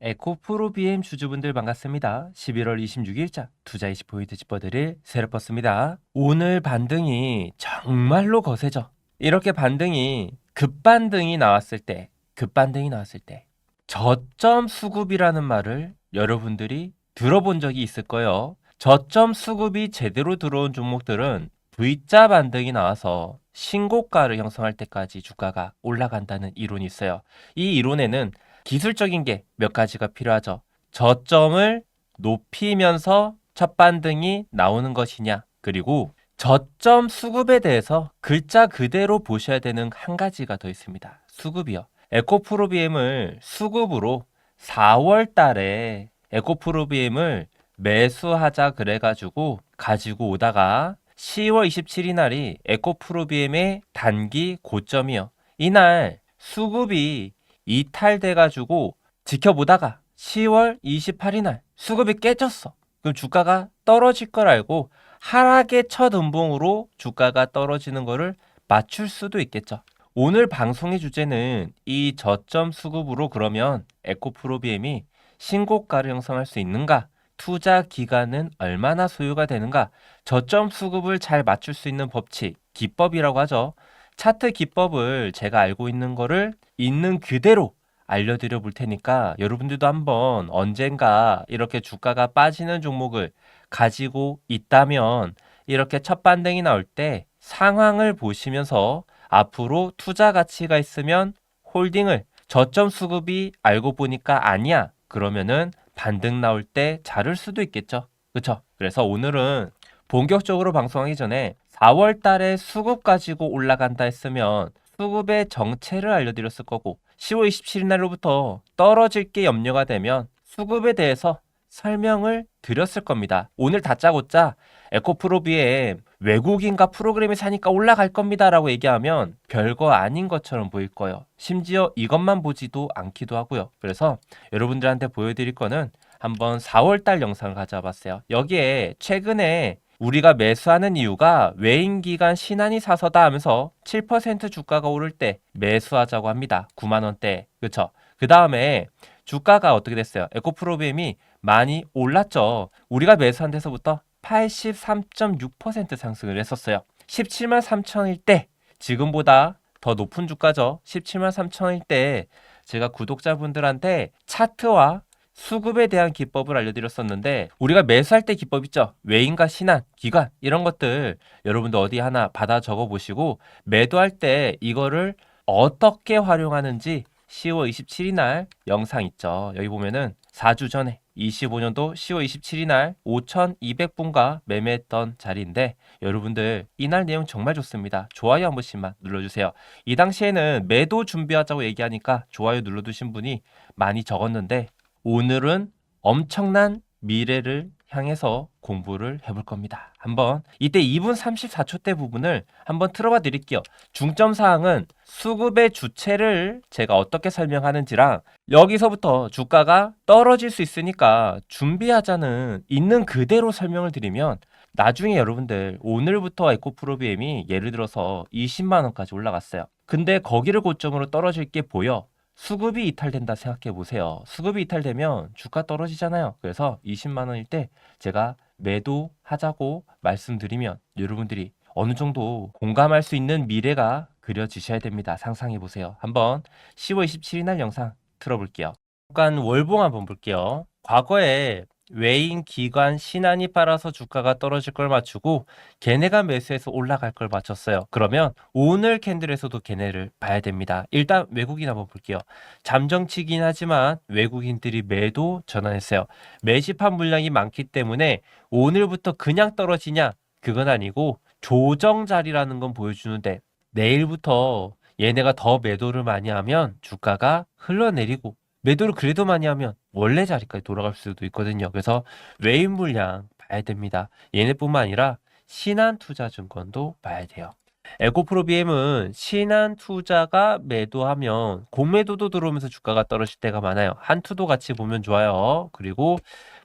에코프로 BM 주주분들 반갑습니다. 11월 26일자 투자 20포인트 짚어드릴 세르버스입니다. 오늘 반등이 정말로 거세죠. 이렇게 반등이 급반등이 나왔을 때, 급반등이 나왔을 때 저점 수급이라는 말을 여러분들이 들어본 적이 있을 거예요. 저점 수급이 제대로 들어온 종목들은 V자 반등이 나와서 신고가를 형성할 때까지 주가가 올라간다는 이론이 있어요. 이 이론에는 기술적인 게 몇 가지가 필요하죠. 저점을 높이면서 첫 반등이 나오는 것이냐, 그리고 저점 수급에 대해서 글자 그대로 보셔야 되는 한 가지가 더 있습니다. 수급이요. 에코프로비엠을 수급으로 4월 달에 에코프로비엠을 매수하자 그래가지고 가지고 오다가 10월 27일 날이 에코프로비엠의 단기 고점이요. 이날 수급이 이탈돼가지고 지켜보다가 10월 28일 날 수급이 깨졌어. 그럼 주가가 떨어질 걸 알고 하락의 첫 음봉으로 주가가 떨어지는 거를 맞출 수도 있겠죠. 오늘 방송의 주제는 이 저점 수급으로 그러면 에코프로비엠이 신고가를 형성할 수 있는가? 투자 기간은 얼마나 소요가 되는가? 저점 수급을 잘 맞출 수 있는 법칙, 기법이라고 하죠. 차트 기법을 제가 알고 있는 거를 있는 그대로 알려드려 볼 테니까 여러분들도 한번 언젠가 이렇게 주가가 빠지는 종목을 가지고 있다면 이렇게 첫 반등이 나올 때 상황을 보시면서 앞으로 투자 가치가 있으면 홀딩을 저점 수급이 알고 보니까 아니야. 그러면은 반등 나올 때 자를 수도 있겠죠. 그렇죠? 그래서 오늘은 본격적으로 방송하기 전에 4월 달에 수급 가지고 올라간다 했으면 수급의 정체를 알려드렸을 거고 10월 27일 날로부터 떨어질 게 염려가 되면 수급에 대해서 설명을 드렸을 겁니다. 오늘 다짜고짜 에코프로비에 외국인과 프로그램이 사니까 올라갈 겁니다 라고 얘기하면 별거 아닌 것처럼 보일 거예요. 심지어 이것만 보지도 않기도 하고요. 그래서 여러분들한테 보여드릴 거는 한번 4월달 영상을 가져와봤어요. 여기에 최근에 우리가 매수하는 이유가 외인 기간 신한이 사서다 하면서 7% 주가가 오를 때 매수하자고 합니다. 9만 원대. 그렇죠? 그 다음에 주가가 어떻게 됐어요? 에코프로비엠이 많이 올랐죠. 우리가 매수한 데서부터 83.6% 상승을 했었어요. 17만 3천일 때 지금보다 더 높은 주가죠. 17만 3천일 때 제가 구독자분들한테 차트와 수급에 대한 기법을 알려드렸었는데 우리가 매수할 때 기법 있죠. 외인과 신한, 기관 이런 것들 여러분들 어디 하나 받아 적어 보시고 매도할 때 이거를 어떻게 활용하는지 10월 27일 날 영상 있죠. 여기 보면은 4주 전에 25년도 10월 27일 날 5,200분과 매매했던 자리인데 여러분들 이날 내용 정말 좋습니다. 좋아요 한 번씩만 눌러주세요. 이 당시에는 매도 준비하자고 얘기하니까 좋아요 눌러두신 분이 많이 적었는데 오늘은 엄청난 미래를 향해서 공부를 해볼 겁니다. 한번 이때 2분 34초 때 부분을 한번 틀어봐 드릴게요. 중점 사항은 수급의 주체를 제가 어떻게 설명하는지랑 여기서부터 주가가 떨어질 수 있으니까 준비하자는 있는 그대로 설명을 드리면 나중에 여러분들 오늘부터 에코프로비엠이 예를 들어서 20만 원까지 올라갔어요. 근데 거기를 고점으로 떨어질 게 보여. 수급이 이탈된다 생각해 보세요. 수급이 이탈되면 주가 떨어지잖아요. 그래서 20만 원일 때 제가 매도하자고 말씀드리면 여러분들이 어느 정도 공감할 수 있는 미래가 그려지셔야 됩니다. 상상해 보세요. 한번 10월 27일 날 영상 틀어볼게요. 잠깐 월봉 한번 볼게요. 과거에 외인 기관 신한이 빨아서 주가가 떨어질 걸 맞추고 걔네가 매수해서 올라갈 걸 맞췄어요. 그러면 오늘 캔들에서도 걔네를 봐야 됩니다. 일단 외국인 한번 볼게요. 잠정치긴 하지만 외국인들이 매도 전환했어요. 매집한 물량이 많기 때문에 오늘부터 그냥 떨어지냐? 그건 아니고 조정 자리라는 건 보여주는데 내일부터 얘네가 더 매도를 많이 하면 주가가 흘러내리고 매도를 그래도 많이 하면 원래 자리까지 돌아갈 수도 있거든요. 그래서 외인 물량 봐야 됩니다. 얘네뿐만 아니라 신한투자증권도 봐야 돼요. 에코프로비엠은 신한투자가 매도하면 공매도도 들어오면서 주가가 떨어질 때가 많아요. 한투도 같이 보면 좋아요. 그리고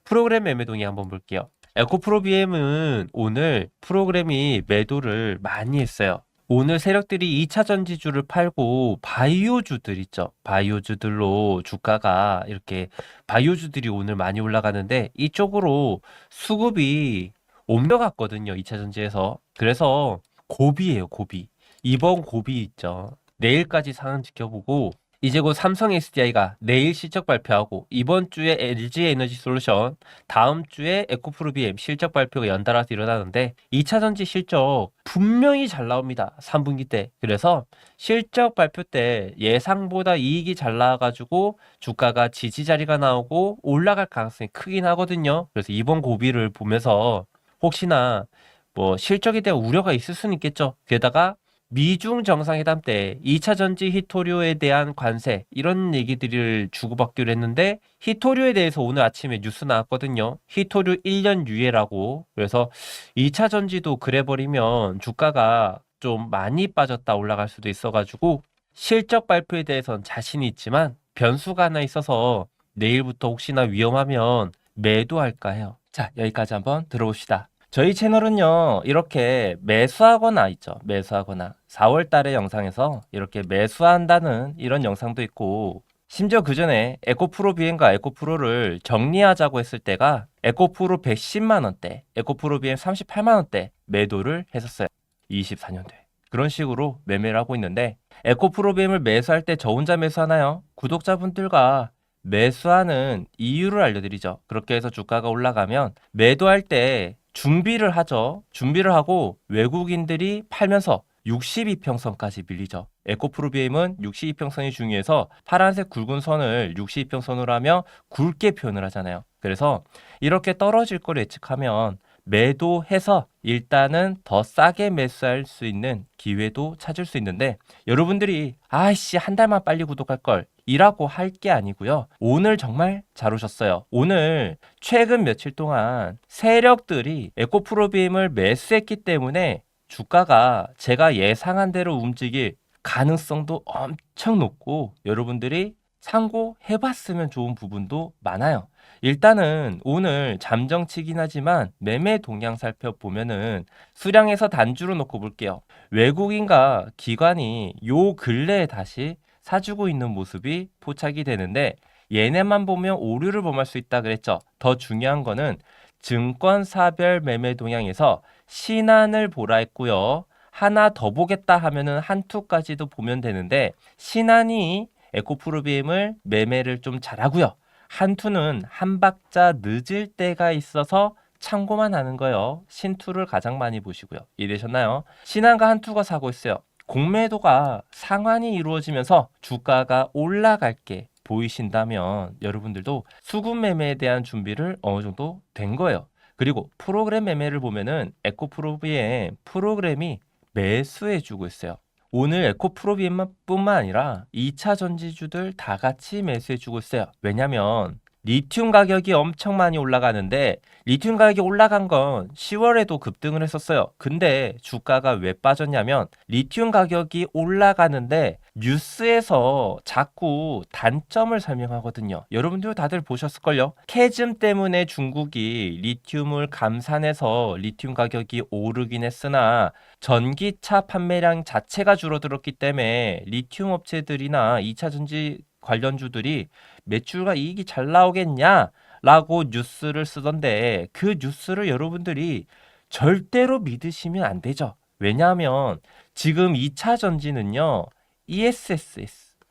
프로그램 매매 동의 한번 볼게요. 에코프로비엠은 오늘 프로그램이 매도를 많이 했어요. 오늘 세력들이 2차 전지주를 팔고 바이오주들 있죠. 바이오주들로 주가가 이렇게 바이오주들이 오늘 많이 올라가는데 이쪽으로 수급이 옮겨갔거든요. 2차 전지에서. 그래서 고비예요, 고비. 이번 고비 있죠. 내일까지 상황 지켜보고 이제 곧 삼성 SDI가 내일 실적 발표하고 이번 주에 LG 에너지 솔루션, 다음 주에 에코프로비엠 실적 발표가 연달아서 일어나는데 2차 전지 실적 분명히 잘 나옵니다. 3분기 때. 그래서 실적 발표 때 예상보다 이익이 잘 나와가지고 주가가 지지 자리가 나오고 올라갈 가능성이 크긴 하거든요. 그래서 이번 고비를 보면서 혹시나 뭐 실적에 대한 우려가 있을 수는 있겠죠. 게다가 미중 정상회담 때 2차 전지 히토류에 대한 관세 이런 얘기들을 주고받기로 했는데 히토류에 대해서 오늘 아침에 뉴스 나왔거든요. 히토류 1년 유예라고. 그래서 2차 전지도 그래 버리면 주가가 좀 많이 빠졌다 올라갈 수도 있어 가지고 실적 발표에 대해선 자신이 있지만 변수가 하나 있어서 내일부터 혹시나 위험하면 매도할까 해요. 자, 여기까지 한번 들어봅시다. 저희 채널은요, 이렇게 매수하거나 있죠. 매수하거나. 4월 달의 영상에서 이렇게 매수한다는 이런 영상도 있고, 심지어 그 전에 에코프로 비행과 에코프로를 정리하자고 했을 때가 에코프로 110만원대, 에코프로 비행 38만원대 매도를 했었어요. 24년도에. 그런 식으로 매매를 하고 있는데, 에코프로 비행을 매수할 때 저 혼자 매수하나요? 구독자분들과 매수하는 이유를 알려드리죠. 그렇게 해서 주가가 올라가면 매도할 때 준비를 하죠. 준비를 하고 외국인들이 팔면서 62평선까지 밀리죠. 에코프로비엠은 62평선이 중요해서 파란색 굵은 선을 62평선으로 하며 굵게 표현을 하잖아요. 그래서 이렇게 떨어질 걸 예측하면 매도해서 일단은 더 싸게 매수할 수 있는 기회도 찾을 수 있는데 여러분들이 아이씨 한 달만 빨리 구독할 걸 이라고 할 게 아니고요. 오늘 정말 잘 오셨어요. 오늘 최근 며칠 동안 세력들이 에코프로비엠을 매수했기 때문에 주가가 제가 예상한 대로 움직일 가능성도 엄청 높고 여러분들이 참고해 봤으면 좋은 부분도 많아요. 일단은 오늘 잠정치긴 하지만 매매 동향 살펴보면은 수량에서 단주로 놓고 볼게요. 외국인과 기관이 요 근래에 다시 사주고 있는 모습이 포착이 되는데 얘네만 보면 오류를 범할 수 있다 그랬죠. 더 중요한 거는 증권 사별 매매 동향에서 신한을 보라 했고요. 하나 더 보겠다 하면은 한투까지도 보면 되는데 신한이 에코프로비엠을 매매를 좀 잘하고요. 한투는 한 박자 늦을 때가 있어서 참고만 하는 거예요. 신투를 가장 많이 보시고요. 이해되셨나요? 신한과 한투가 사고 있어요. 공매도가 상환이 이루어지면서 주가가 올라갈 게 보이신다면 여러분들도 수급 매매에 대한 준비를 어느 정도 된 거예요. 그리고 프로그램 매매를 보면은 에코프로비의 프로그램이 매수해 주고 있어요. 오늘 에코프로비뿐만 아니라 2차 전지주들 다 같이 매수해 주고 있어요. 왜냐면 리튬 가격이 엄청 많이 올라가는데 리튬 가격이 올라간 건 10월에도 급등을 했었어요. 근데 주가가 왜 빠졌냐면 리튬 가격이 올라가는데 뉴스에서 자꾸 단점을 설명하거든요. 여러분들 다들 보셨을걸요? 캐즘 때문에 중국이 리튬을 감산해서 리튬 가격이 오르긴 했으나 전기차 판매량 자체가 줄어들었기 때문에 리튬 업체들이나 2차 전지 관련주들이 매출과 이익이 잘 나오겠냐? 라고 뉴스를 쓰던데 그 뉴스를 여러분들이 절대로 믿으시면 안 되죠. 왜냐하면 지금 2차 전지는요. ESS,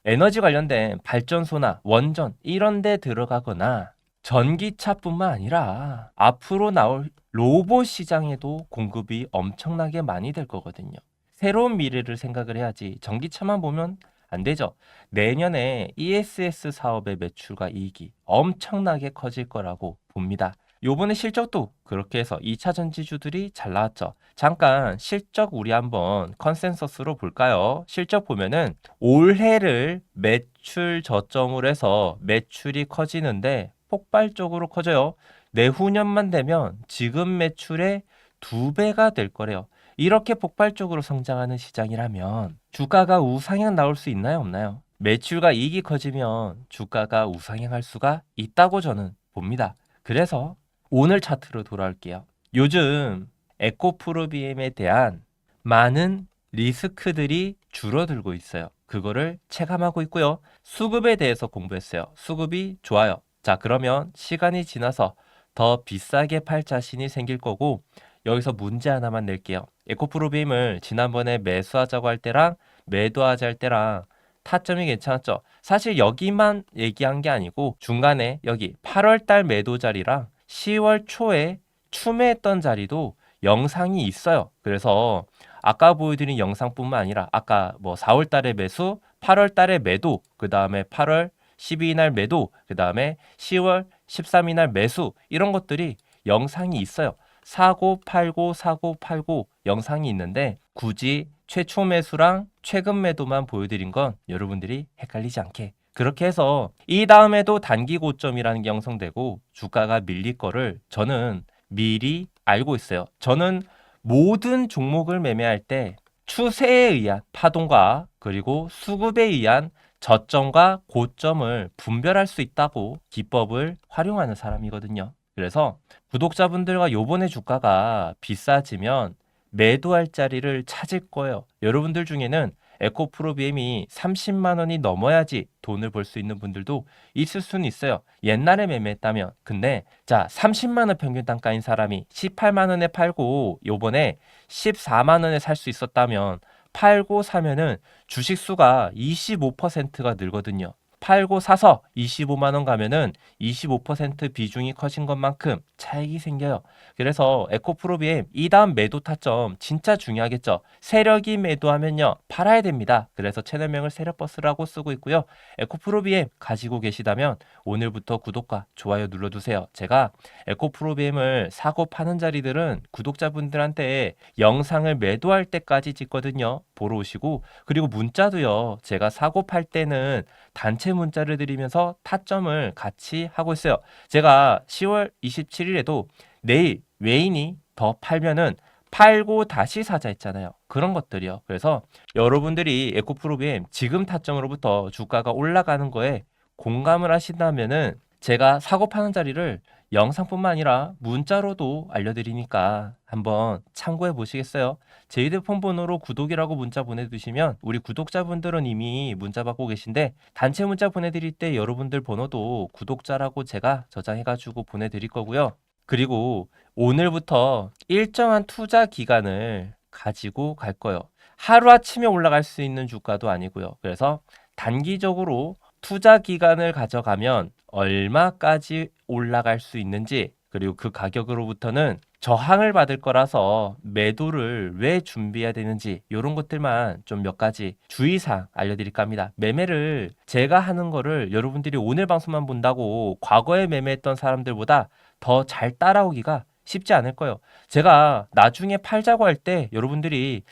에너지 관련된 발전소나 원전 이런 데 들어가거나 전기차뿐만 아니라 앞으로 나올 로봇 시장에도 공급이 엄청나게 많이 될 거거든요. 새로운 미래를 생각을 해야지 전기차만 보면 안 되죠. 내년에 ESS 사업의 매출과 이익이 엄청나게 커질 거라고 봅니다. 요번에 실적도 그렇게 해서 2차 전지주들이 잘 나왔죠. 잠깐 실적 우리 한번 컨센서스로 볼까요? 실적 보면은 올해를 매출 저점으로 해서 매출이 커지는데 폭발적으로 커져요. 내후년만 되면 지금 매출의 두 배가 될 거래요. 이렇게 폭발적으로 성장하는 시장이라면 주가가 우상향 나올 수 있나요, 없나요? 매출과 이익이 커지면 주가가 우상향할 수가 있다고 저는 봅니다. 그래서 오늘 차트로 돌아올게요. 요즘 에코프로비엠에 대한 많은 리스크들이 줄어들고 있어요. 그거를 체감하고 있고요. 수급에 대해서 공부했어요. 수급이 좋아요. 자, 그러면 시간이 지나서 더 비싸게 팔 자신이 생길 거고 여기서 문제 하나만 낼게요. 에코프로빔을 지난번에 매수하자고 할 때랑 매도하자 할 때랑 타점이 괜찮았죠. 사실 여기만 얘기한 게 아니고 중간에 여기 8월 달 매도 자리랑 10월 초에 추매했던 자리도 영상이 있어요. 그래서 아까 보여드린 영상뿐만 아니라 아까 뭐 4월 달에 매수, 8월 달에 매도, 그 다음에 8월 12일 날 매도, 그 다음에 10월 13일 날 매수 이런 것들이 영상이 있어요. 사고 팔고 사고 팔고 영상이 있는데 굳이 최초 매수랑 최근 매도만 보여드린 건 여러분들이 헷갈리지 않게 그렇게 해서 이 다음에도 단기 고점이라는 게 형성되고 주가가 밀릴 거를 저는 미리 알고 있어요. 저는 모든 종목을 매매할 때 추세에 의한 파동과 그리고 수급에 의한 저점과 고점을 분별할 수 있다고 기법을 활용하는 사람이거든요. 그래서 구독자분들과 요번에 주가가 비싸지면 매도할 자리를 찾을 거예요. 여러분들 중에는 에코프로 BM이 30만 원이 넘어야지 돈을 벌 수 있는 분들도 있을 수는 있어요. 옛날에 매매했다면. 근데 자, 30만 원 평균 단가인 사람이 18만 원에 팔고 요번에 14만 원에 살 수 있었다면 팔고 사면은 주식 수가 25%가 늘거든요. 팔고 사서 25만 원 가면은 25% 비중이 커진 것만큼 차익이 생겨요. 그래서 에코프로비엠 이 다음 매도 타점 진짜 중요하겠죠. 세력이 매도하면요 팔아야 됩니다. 그래서 채널명을 세력버스라고 쓰고 있고요. 에코프로비엠 가지고 계시다면 오늘부터 구독과 좋아요 눌러두세요. 제가 에코프로비엠을 사고 파는 자리들은 구독자분들한테 영상을 매도할 때까지 찍거든요. 보러 오시고 그리고 문자도요. 제가 사고 팔 때는 단체 문자를 드리면서 타점을 같이 하고 있어요. 제가 10월 27일에도 내일 외인이 더 팔면은 팔고 다시 사자 했잖아요. 그런 것들이요. 그래서 여러분들이 에코프로비엠 지금 타점으로부터 주가가 올라가는 거에 공감을 하신다면은 제가 사고 파는 자리를 영상뿐만 아니라 문자로도 알려드리니까 한번 참고해 보시겠어요? 제 휴대폰 번호로 구독이라고 문자 보내주시면 우리 구독자분들은 이미 문자 받고 계신데 단체 문자 보내드릴 때 여러분들 번호도 구독자라고 제가 저장해가지고 보내드릴 거고요. 그리고 오늘부터 일정한 투자 기간을 가지고 갈 거예요. 하루아침에 올라갈 수 있는 주가도 아니고요. 그래서 단기적으로 투자 기간을 가져가면 얼마까지 올라갈 수 있는지 그리고 그 가격으로부터는 저항을 받을 거라서 매도를 왜 준비해야 되는지 이런 것들만 좀 몇 가지 주의사항 알려드릴까 합니다. 매매를 제가 하는 거를 여러분들이 오늘 방송만 본다고 과거에 매매했던 사람들보다 더 잘 따라오기가 쉽지 않을 거예요. 제가 나중에 팔자고 할 때 여러분들이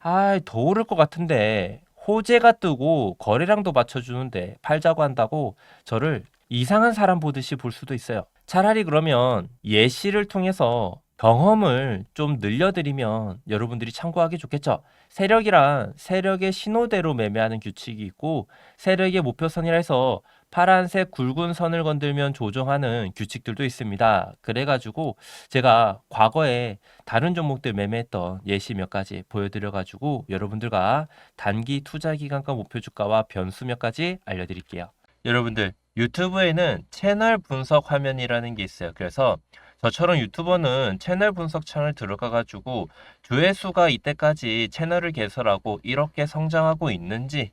아, 더 오를 것 같은데 호재가 뜨고 거래량도 맞춰주는데 팔자고 한다고 저를 이상한 사람 보듯이 볼 수도 있어요. 차라리 그러면 예시를 통해서 경험을 좀 늘려드리면 여러분들이 참고하기 좋겠죠. 세력이란 세력의 신호대로 매매하는 규칙이 있고 세력의 목표선이라 해서 파란색 굵은 선을 건들면 조정하는 규칙들도 있습니다. 그래가지고 제가 과거에 다른 종목들 매매했던 예시 몇 가지 보여드려가지고 여러분들과 단기 투자 기간과 목표 주가와 변수 몇 가지 알려드릴게요. 여러분들 유튜브에는 채널 분석 화면이라는 게 있어요. 그래서 저처럼 유튜버는 채널 분석 창을 들어가 가지고 조회수가 이때까지 채널을 개설하고 이렇게 성장하고 있는지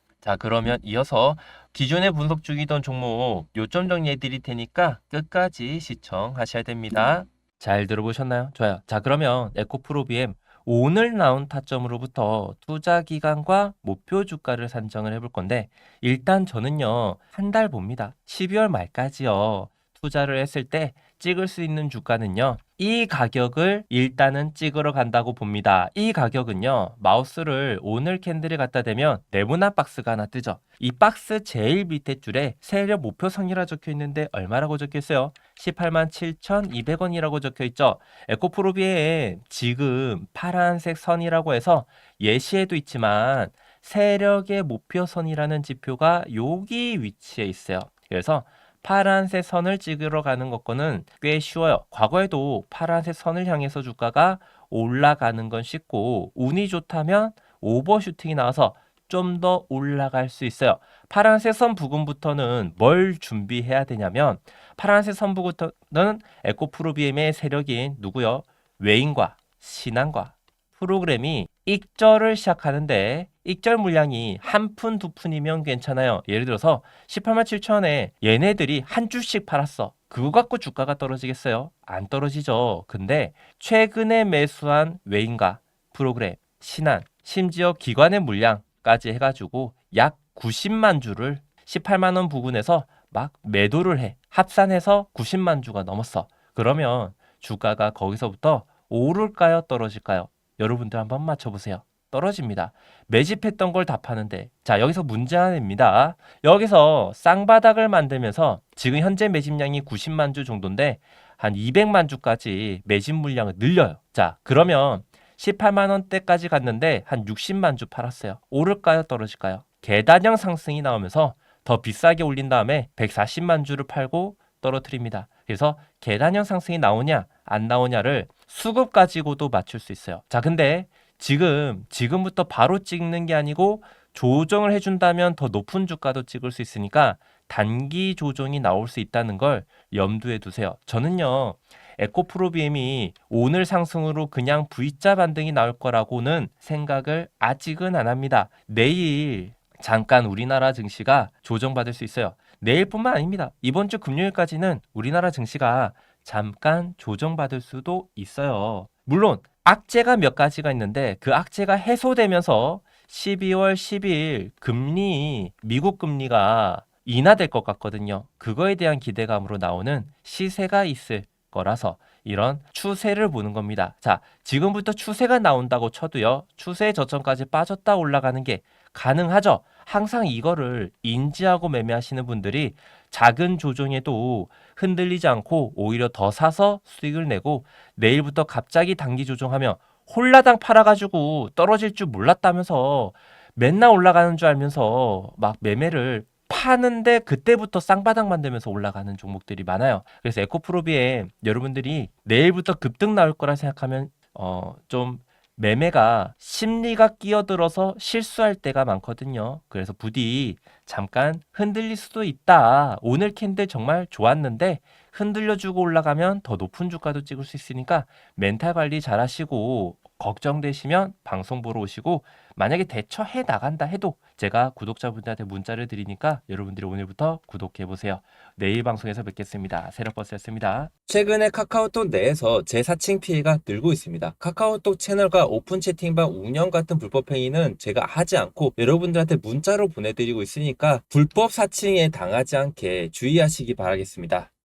자 그러면 이어서 기존에 분석 중이던 종목 요점 정리해 드릴 테니까 끝까지 시청하셔야 됩니다. 잘 들어보셨나요? 좋아요. 자 그러면 에코프로비엠 오늘 나온 타점으로부터 투자 기간과 목표 주가를 산정을 해볼 건데 일단 저는요 한 달 봅니다. 12월 말까지요. 투자를 했을 때 찍을 수 있는 주가는요. 이 가격을 일단은 찍으러 간다고 봅니다. 이 가격은요. 마우스를 오늘 캔들에 갖다 대면 네모난 박스가 하나 뜨죠. 이 박스 제일 밑에 줄에 세력 목표선이라 적혀 있는데 얼마라고 적혀 있어요? 18만 7,200원이라고 적혀 있죠. 에코프로비에 지금 파란색 선이라고 해서 예시에도 있지만 세력의 목표선이라는 지표가 여기 위치해 있어요. 그래서 파란색 선을 찍으러 가는 것과는 꽤 쉬워요. 과거에도 파란색 선을 향해서 주가가 올라가는 건 쉽고 운이 좋다면 오버슈팅이 나와서 좀 더 올라갈 수 있어요. 파란색 선 부근부터는 뭘 준비해야 되냐면 파란색 선 부근부터는 에코프로비엠의 세력인 누구요? 외인과 신한과 프로그램이 익절을 시작하는데 익절 물량이 한 푼, 두 푼이면 괜찮아요. 예를 들어서 18만 7천에 얘네들이 한 주씩 팔았어. 그거 갖고 주가가 떨어지겠어요? 안 떨어지죠. 근데 최근에 매수한 외인가, 프로그램, 신한, 심지어 기관의 물량까지 해가지고 약 90만 주를 18만 원 부근에서 막 매도를 해. 합산해서 90만 주가 넘었어. 그러면 주가가 거기서부터 오를까요? 떨어질까요? 여러분들 한번 맞춰보세요. 떨어집니다. 매집했던 걸다 파는데 자 여기서 문제 하나입니다. 여기서 쌍바닥을 만들면서 지금 현재 매집량이 90만 주 정도인데 한 200만 주까지 매집 물량을 늘려요. 자 그러면 18만 원대까지 갔는데 한 60만 주 팔았어요. 오를까요? 떨어질까요? 계단형 상승이 나오면서 더 비싸게 올린 다음에 140만 주를 팔고 떨어뜨립니다. 그래서 계단형 상승이 나오냐 안 나오냐를 수급 가지고도 맞출 수 있어요. 자 근데 지금 지금부터 바로 찍는 게 아니고 조정을 해준다면 더 높은 주가도 찍을 수 있으니까 단기 조정이 나올 수 있다는 걸 염두에 두세요. 저는요 에코프로비엠이 오늘 상승으로 그냥 V자 반등이 나올 거라고는 생각을 아직은 안 합니다. 내일 잠깐 우리나라 증시가 조정받을 수 있어요. 내일뿐만 아닙니다. 이번 주 금요일까지는 우리나라 증시가 잠깐 조정받을 수도 있어요. 물론 악재가 몇 가지가 있는데 그 악재가 해소되면서 12월 10일 금리 미국 금리가 인하될 것 같거든요. 그거에 대한 기대감으로 나오는 시세가 있을 거라서 이런 추세를 보는 겁니다. 자, 지금부터 추세가 나온다고 쳐도요. 추세 저점까지 빠졌다 올라가는 게 가능하죠. 항상 이거를 인지하고 매매하시는 분들이 작은 조정에도 흔들리지 않고 오히려 더 사서 수익을 내고 내일부터 갑자기 단기 조정하면 홀라당 팔아가지고 떨어질 줄 몰랐다면서 맨날 올라가는 줄 알면서 막 매매를 파는데 그때부터 쌍바닥 만들면서 올라가는 종목들이 많아요. 그래서 에코프로비에 여러분들이 내일부터 급등 나올 거라 생각하면 어 좀 매매가 심리가 끼어들어서 실수할 때가 많거든요. 그래서 부디 잠깐 흔들릴 수도 있다. 오늘 캔들 정말 좋았는데 흔들려주고 올라가면 더 높은 주가도 찍을 수 있으니까 멘탈 관리 잘 하시고 걱정되시면 방송 보러 오시고 만약에 대처해 나간다 해도 제가 구독자분들한테 문자를 드리니까 여러분들이 오늘부터 구독해 보세요. 내일 방송에서 뵙겠습니다. 세력버스였습니다. 최근에 카카오톡 내에서 재사칭 피해가 늘고 있습니다. 카카오톡 채널과 오픈 채팅방 운영 같은 불법 행위는 제가 하지 않고 여러분들한테 문자로 보내드리고 있으니까 불법 사칭에 당하지 않게 주의하시기 바라겠습니다.